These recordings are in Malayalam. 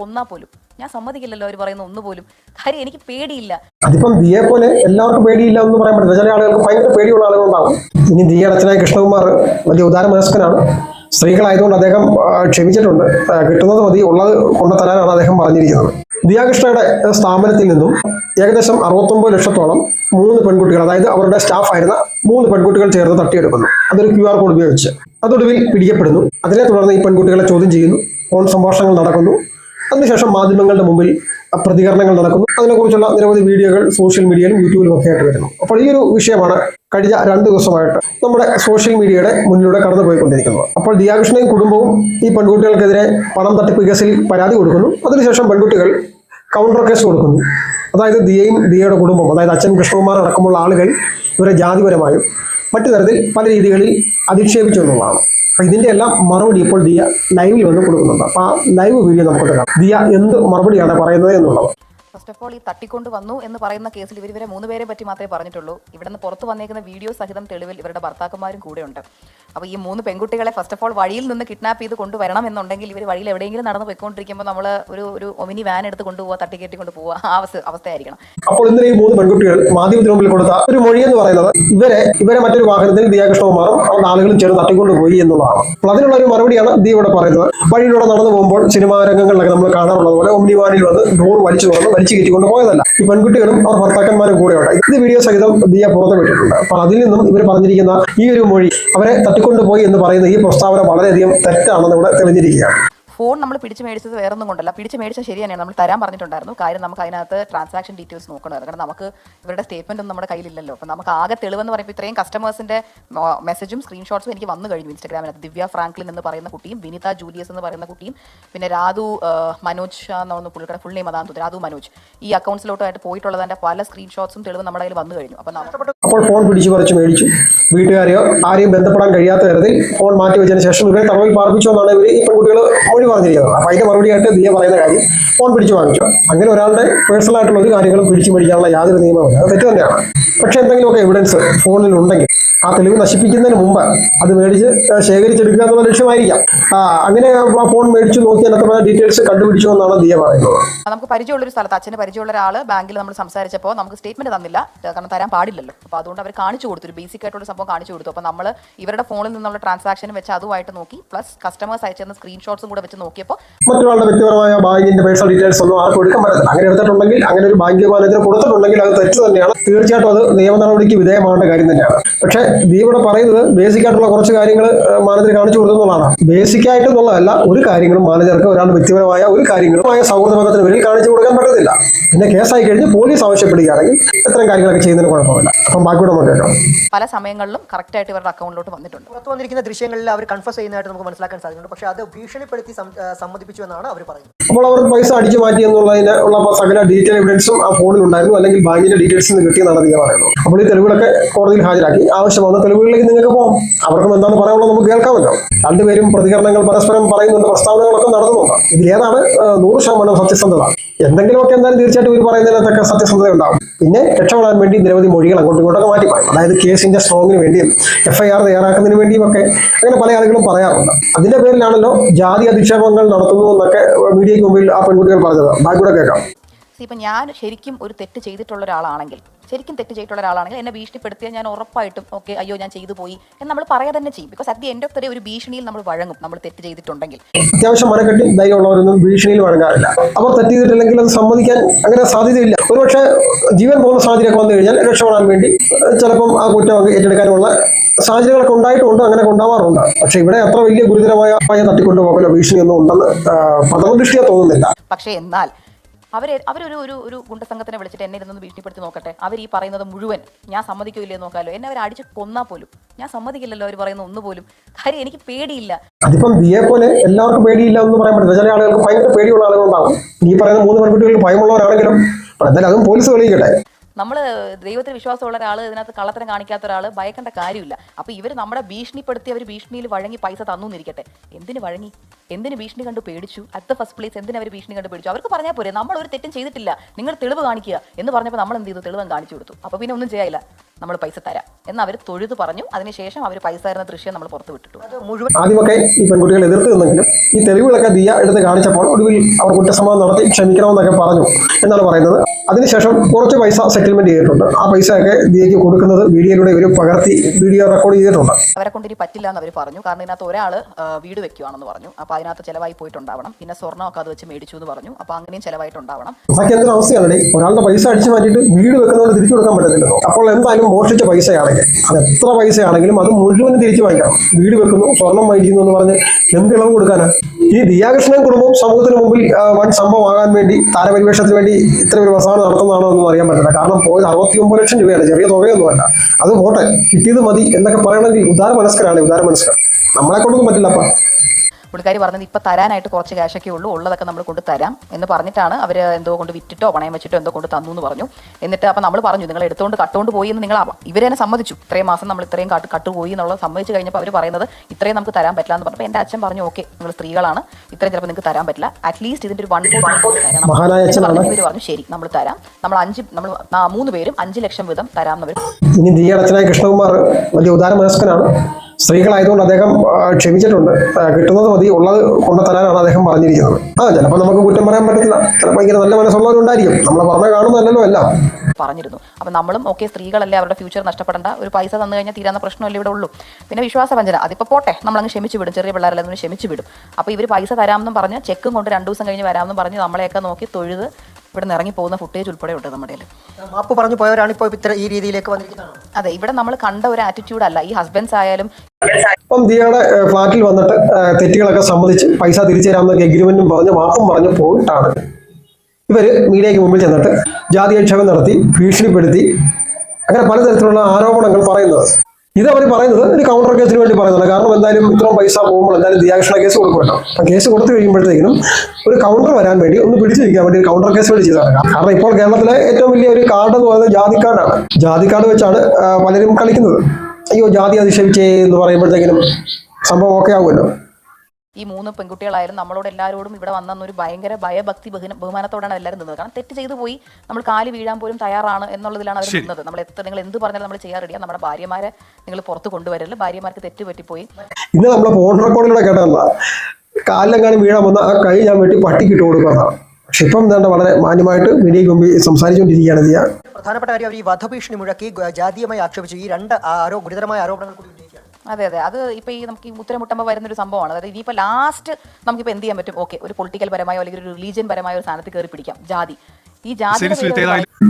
കൊന്നാ പോലും. ഞാൻ സമ്മതിക്കില്ലല്ലോ അവർ പറയുന്ന ഒന്നുപോലും കാര്യം എനിക്ക് പേടിയില്ല. അതിപ്പം ദിയെ പോലെ എല്ലാവർക്കും പേടിയില്ല എന്ന് പറയാൻ പറ്റില്ല. ചില ആളുകൾക്ക് ഭയങ്കര പേടിയുള്ള ആളുകളുണ്ടാവും. ഇനി ദിയയുടെ അച്ഛനായ കൃഷ്ണകുമാർ വലിയ ഉദാരമനസ്കനാണ്. സ്ത്രീകളായതുകൊണ്ട് അദ്ദേഹം ക്ഷമിച്ചിട്ടുണ്ട്. കിട്ടുന്നത് മതി ഉള്ളത് കൊണ്ടു തരാനാണ് അദ്ദേഹം പറഞ്ഞിരിക്കുന്നത്. ദിയാകൃഷ്ണയുടെ സ്ഥാപനത്തിൽ നിന്നും ഏകദേശം അറുപത്തൊമ്പത് ലക്ഷത്തോളം മൂന്ന് പെൺകുട്ടികൾ അതായത് അവരുടെ സ്റ്റാഫായിരുന്ന മൂന്ന് പെൺകുട്ടികൾ ചേർന്ന് തട്ടിയെടുക്കുന്നു. അതൊരു ക്യു ആർ കോഡ് ഉപയോഗിച്ച്. അതൊടുവിൽ പിടിക്കപ്പെടുന്നു. അതിനെ തുടർന്ന് ഈ പെൺകുട്ടികളെ ചോദ്യം ചെയ്യുന്നു. ഫോൺ സംഭാഷണങ്ങൾ നടക്കുന്നു. അതിനുശേഷം മാധ്യമങ്ങളുടെ മുമ്പിൽ പ്രതികരണങ്ങൾ നടക്കുന്നു. അതിനെക്കുറിച്ചുള്ള നിരവധി വീഡിയോകൾ സോഷ്യൽ മീഡിയയിലും യൂട്യൂബിലും ഒക്കെ ആയിട്ട് വരുന്നു. അപ്പോൾ ഈ ഒരു വിഷയമാണ് കഴിഞ്ഞ രണ്ട് ദിവസമായിട്ട് നമ്മുടെ സോഷ്യൽ മീഡിയയുടെ മുന്നിലൂടെ കടന്നു പോയിക്കൊണ്ടിരിക്കുന്നത് അപ്പോൾ ദിയാകൃഷ്ണയും കുടുംബവും ഈ പെൺകുട്ടികൾക്കെതിരെ പണം തട്ടിപ്പ് കേസിൽ പരാതി കൊടുക്കുന്നു. അതിനുശേഷം പെൺകുട്ടികൾ കൗണ്ടർ കേസ് കൊടുക്കുന്നു. അതായത് ദിയയും ദിയയുടെ കുടുംബം അതായത് അച്ഛൻ കൃഷ്ണകുമാർ അടക്കമുള്ള ആളുകൾ ഇവരെ ജാതിപരമായും മറ്റു തരത്തിൽ പല രീതികളിൽ അധിക്ഷേപിച്ചു എന്നുള്ളതാണ്. ഇതിന്റെ എല്ലാം മറുപടി ഇപ്പോൾ ദിയ ലൈവിൽ വന്ന് കൊടുക്കുന്നുണ്ട്. അപ്പൊ ആ ലൈവ് വീഡിയോ നമുക്ക് കാണാം. ദിയ എന്ത് മറുപടിയാണ് പറയുന്നത് എന്നുള്ളത്? ഫസ്റ്റ് ഓഫ് ഓൾ ഈ തട്ടിക്കൊണ്ട് വന്നു എന്ന് പറയുന്ന കേസിൽ ഇവർ ഇവരെ മൂന്ന് പേരെ പറ്റി മാത്രമേ പറഞ്ഞിട്ടുള്ളൂ. ഇവിടെ നിന്ന് പുറത്ത് വന്നേക്കുന്ന വീഡിയോ സഹിതം തെളിവിൽ ഇവരുടെ ഭർത്താക്കന്മാരും കൂടെയുണ്ട്. അപ്പോൾ ഈ മൂന്ന് പെൺകുട്ടികളെ ഫസ്റ്റ് ഓഫ് ഓൾ വഴിയിൽ നിന്ന് കിഡ്നാപ്പ് ചെയ്ത് കൊണ്ടുവരണം എന്നുണ്ടെങ്കിൽ ഇവർ വഴിയിൽ എവിടെയെങ്കിലും നടന്ന് പോയിക്കൊണ്ടിരിക്കുമ്പോൾ നമ്മൾ ഒരു ഒരു ഒമിനി വാൻ എടുത്ത് കൊണ്ടുപോകുക തട്ടിക്കയറ്റി കൊണ്ടുപോകുക ആ അവസ്ഥ അവസ്ഥയായിരിക്കണം. അപ്പോൾ ഇന്നലെ ഈ മൂന്ന് പെൺകുട്ടികൾ മാധ്യമത്തിന് മുമ്പിൽ കൊടുത്ത ഒരു മൊഴി എന്ന് പറയുന്നത് ഇവരെ ഇവരെ മറ്റൊരു വാഹനത്തിൽ ദിയാകൃഷ്ണകുമാറും അവരുടെ ആളുകളും ചേർന്ന് തട്ടിക്കൊണ്ട് പോയി എന്നുള്ളതാണ്. അപ്പോൾ അതിനുള്ള ഒരു മറുപടിയാണ് ദീ ഇവിടെ പറയുന്നത്. വഴിയിലൂടെ നടന്നു പോകുമ്പോൾ സിനിമാ രംഗങ്ങളിലൊക്കെ നമ്മൾ കാണാറുള്ളത് പോലെ ഒമിനി വാനിൽ വന്ന് ഡോർ വലിച്ചു തുറന്ന് വലിച്ചു കയറ്റിക്കൊണ്ട് പോയതല്ല. ഈ പെൺകുട്ടികളും അവർ ഭർത്താക്കന്മാരും കൂടെയുണ്ട്. ഇത് വീഡിയോ സഹിതം ദിയ പുറത്തു വിട്ടിട്ടുണ്ട്. അപ്പോൾ അതിൽ നിന്നും ഇവർ പറഞ്ഞിരിക്കുന്ന ഈ ഒരു മൊഴി അവരെ തട്ടിക്കൊണ്ട് പോയി എന്ന് പറയുന്ന ഈ പ്രസ്താവന വളരെയധികം തെറ്റാണെന്ന് ഇവിടെ തെളിഞ്ഞിരിക്കുകയാണ്. ഫോൺ നമ്മൾ പിടിച്ച് മേടിച്ചത് വേറെ ഒന്നും കൊണ്ടല്ല. പിടിച്ച് മേടിച്ചത് ശരി തന്നെയാണ് നമ്മൾ തരാൻ പറഞ്ഞിട്ടുണ്ടായിരുന്നു. കാര്യം നമുക്ക് അതിനകത്ത് ട്രാൻസാക്ഷൻ ഡീറ്റെയിൽസ് നോക്കണമായിരുന്നു. കാരണം നമുക്ക് ഇവരുടെ സ്റ്റേറ്റ്മെന്റ് ഒന്നും നമ്മുടെ കയ്യിലില്ലല്ലോ. അപ്പം നമുക്ക് ആകെ തെളിവെന്ന് പറയുമ്പോൾ ഇത്രയും കസ്റ്റമേഴ്സിന്റെ മെസ്സേജും സ്ക്രീൻഷോട്ട്സും എനിക്ക് വന്നു കഴിഞ്ഞു ഇൻസ്റ്റാഗ്രാമിനകത്ത്. ദിവ്യ ഫ്രാങ്ക്ലിൻ എന്ന് പറയുന്ന കുട്ടിയും വിനിത ജൂലിയസ് എന്ന് പറയുന്ന കുട്ടിയും പിന്നെ രാധു മനോജ് എന്ന് പറയുന്ന പുള്ളിയുടെ ഫുൾ നെയിം അതാണ് തോന്നുന്നു. രാധു മനോജ്. ഈ അക്കൗണ്ട്സിലോട്ടായിട്ട് പോയിട്ടുള്ളതിന്റെ പല സ്ക്രീൻഷോട്ട്സും തെളിവ് നമ്മുടെ കയ്യിൽ വന്നു കഴിഞ്ഞു. അപ്പം അപ്പോൾ ഫോൺ പിടിച്ച് കുറച്ച് മേടിച്ചു. വീട്ടുകാരെയോ ആരെയും ബന്ധപ്പെടാൻ കഴിയാത്ത തരത്തിൽ ഫോൺ മാറ്റി വെച്ചതിന് ശേഷം ഇവരെ തടവിൽ പാർപ്പിച്ചു എന്നാണ് ഇവർ ഈ പെൺകുട്ടികൾ മൊഴി പറഞ്ഞിരിക്കുന്നത് അപ്പോൾ അതിന്റെ മറുപടിയായിട്ട് ദിയ പറയുന്ന കാര്യം ഫോൺ പിടിച്ചു വാങ്ങിച്ചു. അങ്ങനെ ഒരാളുടെ പേഴ്സണൽ ആയിട്ടുള്ള ഒരു കാര്യങ്ങളും പിടിച്ചു മേടിക്കാനുള്ള യാതൊരു നിയമമില്ല അത് തെറ്റ് തന്നെയാണ്. പക്ഷേ എന്തെങ്കിലുമൊക്കെ എവിഡൻസ് ഫോണിൽ ഉണ്ടെങ്കിൽ ആ തെളിവ് നശിപ്പിക്കുന്നതിന് മുമ്പ് അത് മേടിച്ച് ശേഖരിച്ചെടുക്കുക എന്നുള്ള ലക്ഷ്യമായിരിക്കാം. അങ്ങനെ ആ ഫോൺ മേടിച്ചു നോക്കി അതിനകത്ത് ഡീറ്റെയിൽസ് കണ്ടുപിടിച്ചു എന്നാണ് ദിയ പറയുന്നത്. നമുക്ക് പരിചയമുള്ള ഒരു സ്ഥലത്ത് അച്ഛന് പരിചയമുള്ള ഒരാൾ ബാങ്കിൽ നമ്മൾ സംസാരിച്ചപ്പോൾ നമുക്ക് സ്റ്റേറ്റ്മെന്റ് തന്നില്ല. കാരണം തരാൻ പാടില്ലല്ലോ. അപ്പോൾ അതുകൊണ്ട് അവർ കാണിച്ചു കൊടുത്തു ഒരു ബേസിക് ആയിട്ടുള്ള സംഭവം കാണിച്ചു കൊടുത്തു. അപ്പോൾ നമ്മൾ ഇവരുടെ ഫോണിൽ നിന്നുള്ള ട്രാൻസാക്ഷൻ വെച്ച് അതുമായിട്ട് നോക്കി പ്ലസ് കസ്റ്റമേഴ്സ് അയച്ചിരുന്ന സ്ക്രീൻഷോട്ട്സും കൂടെ വെച്ച് നോക്കിയപ്പോൾ മറ്റൊരാളുടെ വ്യക്തിപരമായ ബാങ്കിന്റെ പേഴ്സണൽ ഡീറ്റെയിൽസ് ഒന്നും ആർക്കും എടുക്കാൻ പറ്റില്ല അങ്ങനെ എടുത്തിട്ടുണ്ടെങ്കിൽ അങ്ങനെ ഒരു ബാങ്ക് മാനേജർ കൊടുത്തിട്ടുണ്ടെങ്കിൽ അത് തെറ്റ് തന്നെയാണ്. തീർച്ചയായിട്ടും അത് നിയമ നടപടിക്ക് വിധേയമാവേണ്ട കാര്യം തന്നെയാണ്. പക്ഷേ ദീപയുടെ പറയുന്നത് ബേസിക് ആയിട്ടുള്ള കുറച്ച് കാര്യങ്ങൾ മാനേജർ കാണിച്ചു കൊടുക്കുന്നതാണ് ബേസിക് ആയിട്ട് എന്നുള്ളതല്ല ഒരു കാര്യങ്ങളും മാനേജർക്ക് ഒരാളുടെ വ്യക്തിപരമായ ഒരു കാര്യങ്ങളുമായ സൗഹൃദ ബന്ധത്തിന് പേരിൽ കാണിച്ചു കൊടുക്കാൻ പറ്റത്തില്ല. പിന്നെ കേസായി കഴിഞ്ഞ് പോലീസ് ആവശ്യപ്പെടുകയാണെങ്കിൽ ഇത്തരം കാര്യങ്ങളൊക്കെ ചെയ്യുന്നതിന് കുഴപ്പമില്ല. അപ്പം ബാക്കിയുടെ നമുക്ക് കേൾക്കാം. പല സമയങ്ങളിലും കറക്റ്റ് ആയിട്ട് ഇവരുടെ അക്കൗണ്ടിലോട്ട് വന്നിട്ടുണ്ട്. പുറത്തു വന്നിരിക്കുന്ന ദൃശ്യങ്ങളിൽ അവർ കൺഫസ് ചെയ്യുന്നതായിട്ട് നമുക്ക് മനസ്സിലാക്കാൻ സാധിക്കുന്നുണ്ട്. പക്ഷേ അത് ഭീഷണിപ്പെടുത്തി സമ്മതിപ്പിച്ചു എന്നാണ് അവർ പറയുന്നത്. അപ്പോൾ അവർ പൈസ അടിച്ചു മാറ്റി എന്നുള്ളതിന് ഉള്ള സകല ഡീറ്റെയിൽ എവിഡൻസും ആ ഫോണിൽ ഉണ്ടായിരുന്നു അല്ലെങ്കിൽ ബാങ്കിന്റെ ഡീറ്റെയിൽസ് നിന്ന് കിട്ടിയെന്നാണ് അധികം പറയുന്നത്. അപ്പോൾ ഈ തെളിവുകളൊക്കെ കോടതിയിൽ ഹാജരാക്കി. ആവശ്യമാകുന്ന തെളിവുകളിലേക്ക് നിങ്ങൾക്ക് പോകാം. അവർക്കും എന്താണ് പറയാനുള്ളത് നമുക്ക് കേൾക്കാമല്ലോ. രണ്ടുപേരും പ്രതികരണങ്ങൾ പരസ്പരം പറയുന്നുണ്ട് പ്രസ്താവനകളൊക്കെ നടത്തുന്നുണ്ട്. ഇതിലേതാണ് നൂറ് ശതമാനം സത്യസന്ധത? എന്തെങ്കിലുമൊക്കെ എന്തായാലും തീർച്ചയായിട്ടും ഇവർ പറയുന്നതിനകത്തൊക്കെ സത്യസന്ധത ഉണ്ടാവും. പിന്നെ രക്ഷപ്പെടാൻ വേണ്ടി നിരവധി മൊഴികൾ അങ്ങോട്ടും ഇങ്ങോട്ടൊക്കെ മാറ്റി പറയും. അതായത് കേസിന്റെ സ്ട്രോങ്ങിന് വേണ്ടിയും എഫ്ഐആർ തയ്യാറാക്കുന്നതിന് വേണ്ടിയും ഒക്കെ അങ്ങനെ പല ആളുകളും പറയാറുണ്ട്. അതിന്റെ പേരിലാണല്ലോ ജാതി അധിക്ഷേപങ്ങൾ നടത്തുന്നു എന്നൊക്കെ മീഡിയയ്ക്ക് മുമ്പിൽ ആ പെൺകുട്ടികൾ പറഞ്ഞത്. ബാക്കിയൂടെ കേൾക്കാം. ഇപ്പം ഞാൻ ശരിക്കും ഒരു തെറ്റ് ചെയ്തിട്ടുള്ള ഒരാളാണെങ്കിൽ ശരിക്കും തെറ്റ് ചെയ്തിട്ടുള്ള ഒരാളാണെങ്കിൽ എന്നെ ഭീഷണിപ്പെടുത്തിയാൽ ഞാൻ ഉറപ്പായിട്ടും ഓക്കെ അയ്യോ ഞാൻ ചെയ്തു പോയി എന്ന് നമ്മൾ പറയാ തന്നെ ചെയ്യും. Because at the end of the day ഒരു ഭീഷണിയിൽ നമ്മൾ വഴങ്ങും നമ്മൾ തെറ്റ് ചെയ്തിട്ടുണ്ടെങ്കിൽ. അത്യാവശ്യം മനക്കെട്ടി ധൈര്യമുള്ളവരൊന്നും ഭീഷണിയിൽ വഴങ്ങാറില്ല. അവർ തെറ്റ് ചെയ്തിട്ടില്ലെങ്കിൽ അത് സമ്മതിക്കാൻ അങ്ങനെ സാധ്യതയില്ല. ഒരുപക്ഷെ ജീവൻ പോകുന്ന സാഹചര്യമൊക്കെ വന്നു കഴിഞ്ഞാൽ രക്ഷപ്പെടാൻ വേണ്ടി ചിലപ്പം ആ കുറ്റം ഏറ്റെടുക്കാനുള്ള സാഹചര്യങ്ങളൊക്കെ ഉണ്ടായിട്ടുണ്ട് അങ്ങനെ ഉണ്ടാവാറുണ്ട് പക്ഷെ ഇവിടെ അത്ര വലിയ ഗുരുതരമായ തട്ടിക്കൊണ്ടുപോകലോ ഭീഷണിയൊന്നും ഉണ്ടെന്ന് പ്രഥമ ദൃഷ്ടിയാ തോന്നുന്നില്ല. പക്ഷേ എന്നാൽ അവർ അവരൊരു ഒരു ഒരു ഗുണ്ടസംഘത്തിനെ വിളിച്ചിട്ട് എന്നെ ഇരുന്ന് ഭീഷണിപ്പെടുത്തി നോക്കട്ടെ. അവർ ഈ പറയുന്നത് മുഴുവൻ ഞാൻ സമ്മതിക്കില്ലേ നോക്കാലോ. എന്നെ അവർ അടിച്ച് കൊന്നാ പോലും. ഞാൻ സമ്മതിക്കില്ലല്ലോ അവർ പറയുന്ന ഒന്നുപോലും കാര്യം എനിക്ക് പേടിയില്ല. അതിപ്പം ദിയെ പോലെ എല്ലാവർക്കും പേടിയില്ല എന്ന് പറയാൻ പറ്റില്ല. ചില ആളുകൾക്ക് ഭയങ്കര പേടിയുള്ള ആളുകളുണ്ടാവും. ഈ പറയുന്ന മൂന്ന് പെൺകുട്ടികൾ ഭയമുള്ളവരാണെങ്കിലും എന്തായാലും അതും പോലീസ് തെളിയിക്കട്ടെ. നമ്മൾ ദൈവത്തിൽ വിശ്വാസമുള്ള ഒരാൾ ഇതിനകത്ത് കള്ളത്തരം കാണിക്കാത്ത ഒരാൾ ഭയക്കേണ്ട കാര്യമില്ല. അപ്പോൾ ഇവർ നമ്മുടെ ഭീഷണിപ്പെടുത്തി അവർ ഭീഷണിയിൽ വഴങ്ങി പൈസ തന്നു എന്നിരിക്കട്ടെ. എന്തിന് വഴങ്ങി? എന്തിന് ഭീഷണി കണ്ട് പേടിച്ചു? അറ്റ് ദ ഫസ്റ്റ് പ്ലേസ് എന്തിന് അവർ ഭീഷണി കണ്ട് പേടിച്ചു? അവർക്ക് പറഞ്ഞാൽ പോരെ. നമ്മൾ ഒരു തെറ്റും ചെയ്തിട്ടില്ല. നിങ്ങൾ തെളിവ് കാണിക്കുക എന്ന് പറഞ്ഞപ്പോൾ നമ്മൾ എന്ത് ചെയ്തു? തെളിവ് കാണിച്ചു കൊടുത്തു. അപ്പോൾ പിന്നെ ഒന്നും ചെയ്യാനില്ല. നമ്മൾ പൈസ തരാം എന്ന് അവർ തൊഴുതു പറഞ്ഞു. അതിനുശേഷം അവർ പൈസ തരുന്ന ദൃശ്യം നമ്മൾ പുറത്തു വിട്ടിട്ടു. മുഴുവൻ ആദ്യമൊക്കെ ഈ പെൺകുട്ടികൾ എതിർത്ത് നിന്നെങ്കിലും ഈ തെളിവുകളൊക്കെ ദിയ എടുത്ത് കാണിച്ചപ്പോൾ ഒടുവിൽ അവർ കുറ്റസമ്മതം നടത്തി ക്ഷമിക്കണമെന്നൊക്കെ പറഞ്ഞു എന്നാണ് പറയുന്നത്. അതിനുശേഷം കുറച്ച് പൈസ സെറ്റിൽമെന്റ് ചെയ്തിട്ടുണ്ട്. ആ പൈസയൊക്കെ ദിയയ്ക്ക് കൊടുക്കുന്നത് വീഡിയോയിലൂടെ ഇവർ പകർത്തി വീഡിയോ റെക്കോർഡ് ചെയ്തിട്ടുണ്ട്. അവരെ കൊണ്ട് ഇനി പറ്റില്ല എന്ന് അവർ പറഞ്ഞു. കാരണം ഇതിനകത്ത് ഒരാൾ വീട് വെക്കുവാണെന്ന് പറഞ്ഞു. അപ്പൊ അതിനകത്ത് ചിലവായി പോയിട്ടുണ്ടാവണം. പിന്നെ സ്വർണമൊക്കെ അത് വെച്ച് മേടിച്ചു എന്ന് പറഞ്ഞു. അപ്പൊ അങ്ങനെയും ചിലവായിട്ടുണ്ടാവണം. അതൊക്കെ എന്തൊരു അവസ്ഥയാണ് ഒരാളുടെ പൈസ അടിച്ചു മാറ്റിയിട്ട് വീട് വെക്കുന്നതുകൊണ്ട് തിരിച്ചു കൊടുക്കാൻ പറ്റത്തില്ലല്ലോ. അപ്പോൾ എന്തായാലും മോഷ്ടിച്ച പൈസയാണെങ്കിൽ അത് എത്ര പൈസയാണെങ്കിലും അത് മുഴുവനും തിരിച്ചു വാങ്ങിക്കണം. വീട് വെക്കുന്നു സ്വർണം വാങ്ങിക്കുന്നു എന്ന് പറഞ്ഞ് എന്ത് ഇളവ് കൊടുക്കാനാ? ഈ ദിയാകൃഷ്ണൻ കുടുംബം സമൂഹത്തിന് മുമ്പിൽ വൻ സംഭവമാകാൻ വേണ്ടി താരപരിവേഷത്തിന് വേണ്ടി ഇത്ര ഒരു പ്രസാദം നടത്തുന്നതാണോ എന്നൊന്നും അറിയാൻ പറ്റില്ല. കാരണം പോയത് അറുപത്തി ഒമ്പത് ലക്ഷം രൂപയാണ് ചെറിയ തുകയൊന്നുമല്ല അത് പോട്ടെ കിട്ടിയത് മതി എന്നൊക്കെ പറയണമെങ്കിൽ ഉദാര മനസ്കരാണ് ഉദാര മനസ്കർ നമ്മളെ കൊണ്ടൊന്നും പറ്റില്ലപ്പാ. പുള്ളിക്കാരി പറഞ്ഞത് ഇപ്പം തരാനായിട്ട് കുറച്ച് ക്യാഷൊക്കെ ഉള്ളൂ ഉള്ളതൊക്കെ നമ്മൾ കൊണ്ട് തരാം എന്ന് പറഞ്ഞിട്ടാണ് അവർ എന്തോ കൊണ്ട് വിറ്റിട്ടോ പണയം വെച്ചിട്ടോ എന്തോ കൊണ്ട് തന്നു എന്ന് പറഞ്ഞു. എന്നിട്ട് അപ്പം നമ്മൾ പറഞ്ഞു നിങ്ങൾ എടുത്തുകൊണ്ട് കട്ടുകൊണ്ട് പോയി എന്ന് നിങ്ങൾ ഇവരെന്നെ സമ്മതിച്ചു. ഇത്രയും മാസം നമ്മൾ ഇത്രയും കട്ട് കട്ട് പോയി എന്നുള്ളത് സമ്മതിച്ചു കഴിഞ്ഞപ്പോൾ അവർ പറയുന്നത് ഇത്രയും നമുക്ക് തരാൻ പറ്റില്ല എന്ന് പറഞ്ഞപ്പോൾ എന്റെ അച്ഛൻ പറഞ്ഞു ഓക്കെ നിങ്ങൾ സ്ത്രീകളാണ് ഇത്രയും ചിലപ്പോൾ നിങ്ങൾക്ക് തരാൻ പറ്റില്ല. അറ്റ്ലീസ്റ്റ് ഇതിന്റെ ഒരു വൺ ഫോർ പറഞ്ഞു ശരി നമ്മൾ തരാം. നമ്മൾ അഞ്ച് നമ്മൾ മൂന്ന് പേരും അഞ്ച് ലക്ഷം വീതം തരാം എന്നവർ ഇനി ദിയ കൃഷ്ണകുമാർ വലിയ ഉദാര മനസ്കനാണ് സ്ത്രീകളായതുകൊണ്ട് അദ്ദേഹം ക്ഷമിച്ചിട്ടുണ്ട്. കിട്ടുന്നത് മതി ഉള്ളത് കൊണ്ടു തരാനാണ് അദ്ദേഹം പറഞ്ഞിരിക്കുന്നത്. ആ ചിലപ്പോൾ നമുക്ക് കുറ്റം പറയാൻ പറ്റത്തില്ല. ചിലപ്പോൾ ഇങ്ങനെ നല്ല മനസ്സുള്ളവരുണ്ടായിരിക്കും. നമ്മൾ പറഞ്ഞ കാണുന്നതല്ലല്ലോ എല്ലാം. പറഞ്ഞിരുന്നു. അപ്പം നമ്മളും ഓക്കെ സ്ത്രീകളല്ലേ അവരുടെ ഫ്യൂച്ചർ നഷ്ടപ്പെടേണ്ട. ഒരു പൈസ തന്നു കഴിഞ്ഞാൽ തീരാവുന്ന പ്രശ്നമല്ലേ ഇവിടെ ഉള്ളൂ. പിന്നെ വിശ്വാസ വഞ്ചന അതിപ്പോ പോട്ടെ. നമ്മളങ്ങ് ക്ഷമിച്ചു വിടും. ചെറിയ പിള്ളേരല്ലേ ക്ഷമിച്ചു വിടും. അപ്പോൾ ഇവർ പൈസ തരാമെന്നും പറഞ്ഞ് ചെക്കും കൊണ്ട് രണ്ട് ദിവസം കഴിഞ്ഞ് വരാമെന്നും പറഞ്ഞ് നമ്മളെയൊക്കെ നോക്കി തൊഴുത് ഇവിടെ നിന്ന് ഇറങ്ങി പോകുന്ന ഫുട്ടേജ് ഉൾപ്പെടെ ഉണ്ട് നമ്മുടെ മാപ്പ് പറഞ്ഞു പോയവരാണ് ഇപ്പോൾ ഇത്ര ഈ രീതിയിലേക്ക് വന്നിരിക്കുന്നത്. അതെ ഇവിടെ നമ്മൾ കണ്ട ഒരു ആറ്റിറ്റ്യൂഡ് അല്ല. ഈ ഹസ്ബൻഡ്സ് ആയാലും അപ്പം ദിയയുടെ ഫ്ലാറ്റിൽ വന്നിട്ട് തെറ്റുകളൊക്കെ സമ്മതിച്ച് പൈസ തിരിച്ചു തരാമെന്നൊക്കെ എഗ്രിമെന്റും പറഞ്ഞ് മാപ്പും പറഞ്ഞ് പോയിട്ടാണ്. ഇവർ മീഡിയയ്ക്ക് മുമ്പിൽ ചെന്നിട്ട് ജാതിയക്ഷേപം നടത്തി ഭീഷണിപ്പെടുത്തി അങ്ങനെ പലതരത്തിലുള്ള ആരോപണങ്ങൾ പറയുന്നത്. ഇത് അവർ പറയുന്നത് ഒരു കൗണ്ടർ കേസിന് വേണ്ടി പറയുന്നത് കാരണം എന്തായാലും ഇത്ര പൈസ പോകുമ്പോൾ എന്തായാലും ദിയാകൃഷ്ണ കേസ് കൊടുക്കുമല്ലോ. അപ്പം കേസ് കൊടുത്തു കഴിയുമ്പോഴത്തേക്കിനും ഒരു കൗണ്ടർ വരാൻ വേണ്ടി ഒന്ന് പിടിച്ചു നിൽക്കാൻ വേണ്ടി ഒരു കൗണ്ടർ കേസ് വേണ്ടി ചെയ്തതാണ്. കാരണം ഇപ്പോൾ കേരളത്തിലെ ഏറ്റവും വലിയ ഒരു കാർഡ് എന്ന് പറയുന്നത് ജാതി കാർഡാണ് ജാതി കാർഡ് വെച്ചാണ് പലരും കളിക്കുന്നത്. അയ്യോ ജാതി അധിക്ഷേപിച്ചേ എന്ന് പറയുമ്പോഴത്തേക്കിനും സംഭവം ഓക്കെ ആകുമല്ലോ ഈ മൂന്ന് പെൺകുട്ടികളായാലും നമ്മളോട് എല്ലാവരോടും ഇവിടെ വന്നൊരു ഭയങ്കര ഭയഭക്തി ബഹുന ബഹുമാനത്തോടാണ് എല്ലാവരും നിന്നത്. കാരണം തെറ്റ് ചെയ്തു പോയി. നമ്മൾ കാൽ വീഴാൻ പോലും തയ്യാറാണ് എന്നുള്ളതിലാണ് അവർ നിന്നത്. നമ്മൾ എത്ര നിങ്ങൾ എന്ത് പറഞ്ഞാലും നമ്മൾ ചെയ്യാൻ റെഡിയാണ് നമ്മുടെ ഭാര്യമാരെ നിങ്ങൾ പുറത്ത് കൊണ്ടുവരൽ ഭാര്യമാർക്ക് തെറ്റ് പറ്റിപ്പോയി. ഇന്ന് നമ്മൾ ഫോൺ റെക്കോർഡിലൂടെ കേട്ടതല്ല കാലിലെങ്ങാനും വീഴാൻ വന്ന ആ കൈ ഞാൻ വെട്ടി പട്ടിക്കിട്ട് കൊടുക്കുന്നതാണ് പക്ഷെ ഇപ്പം എന്താണ്ട് വളരെ മാന്യമായിട്ട് മീഡിയയ്ക്ക് മുമ്പിൽ സംസാരിച്ചുകൊണ്ടിരിക്കുകയാണ് പ്രധാനപ്പെട്ട കാര്യം അവർ ഈ വധഭീഷണി മുഴക്കി ജാതീയമായി ആക്ഷേപിച്ചു. ഈ രണ്ട് ആരോ ഗുരുതരമായ ആരോപണങ്ങൾ കൂടി അതെ അതെ. അത് ഇപ്പൊ ഈ നമുക്ക് ഈ ഉത്തരമുട്ടുമ്പോൾ വരുന്നൊരു സംഭവമാണ്. അതായത് ഇനിയിപ്പോൾ ലാസ്റ്റ് നമുക്കിപ്പോൾ എന്ത് ചെയ്യാൻ പറ്റും? ഓക്കെ ഒരു പൊളിറ്റിക്കൽ പരമായോ അല്ലെങ്കിൽ ഒരു റിലീജിയൻ പരമായോ ഒരു സ്ഥാനത്ത് കയറി പിടിക്കാം. ജാതി. ഈ ജാതി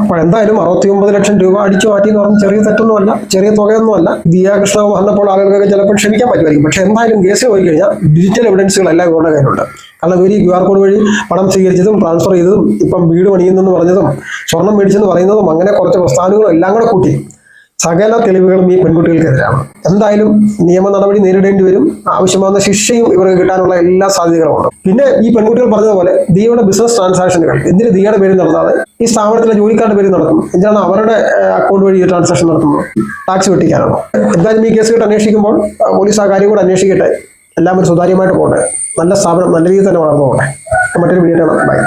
അപ്പോൾ എന്തായാലും അറുപത്തി ഒമ്പത് ലക്ഷം രൂപ അടിച്ചു മാറ്റി എന്ന് പറഞ്ഞാൽ ചെറിയ തെറ്റൊന്നുമല്ല ചെറിയ തുകയൊന്നുമല്ല. ദിയ കൃഷ്ണ വന്നപ്പോൾ ആളുകൾക്ക് ചിലപ്പോൾ ക്ഷമിക്കാൻ പറ്റുമായിരിക്കും. പക്ഷേ എന്തായാലും കേസ് പോയി കഴിഞ്ഞാൽ ഡിജിറ്റൽ എവിഡൻസുകളെല്ലാം ഇവരുടെ കയ്യിലുണ്ട്. കാരണം ഇവർ ഈ ക്യു ആർ കോഡ് വഴി പണം സ്വീകരിച്ചതും ട്രാൻസ്ഫർ ചെയ്തതും ഇപ്പം വീട് പണിയുന്നെന്ന് പറഞ്ഞതും സ്വർണം മേടിച്ചെന്ന് പറയുന്നതും അങ്ങനെ കുറച്ച് പ്രസ്ഥാനങ്ങളും എല്ലാം കൂടെ കൂട്ടി. സകല തെളിവുകളും ഈ പെൺകുട്ടികൾക്കെതിരാണ്. എന്തായാലും നിയമ നടപടി നേരിടേണ്ടി വരും. ആവശ്യമാകുന്ന ശിക്ഷയും ഇവർക്ക് കിട്ടാനുള്ള എല്ലാ സാധ്യതകളുമുണ്ട് പിന്നെ ഈ പെൺകുട്ടികൾ പറഞ്ഞതുപോലെ ദിയയുടെ ബിസിനസ് ട്രാൻസാക്ഷനുകൾ എന്തിന് ദിയയുടെ പേരിൽ നടത്താതെ ഈ സ്ഥാപനത്തിലെ ജോലിക്കാരുടെ പേരിൽ നടത്തും എന്തിനാണ് അവരുടെ അക്കൗണ്ട് വഴി ട്രാൻസാക്ഷൻ നടത്തുന്നത്? ടാക്സ് വെട്ടിക്കാനാണോ? എന്തായാലും ഈ കേസ് കേട്ട് അന്വേഷിക്കുമ്പോൾ പോലീസ് ആ കാര്യം കൂടെ അന്വേഷിക്കട്ടെ. എല്ലാം ഒരു സുതാര്യമായിട്ട് പോകട്ടെ. നല്ല സ്ഥാപനം നല്ല രീതിയിൽ തന്നെ വളർന്നു പോകട്ടെ. മറ്റൊരു വീഡിയോ ബൈ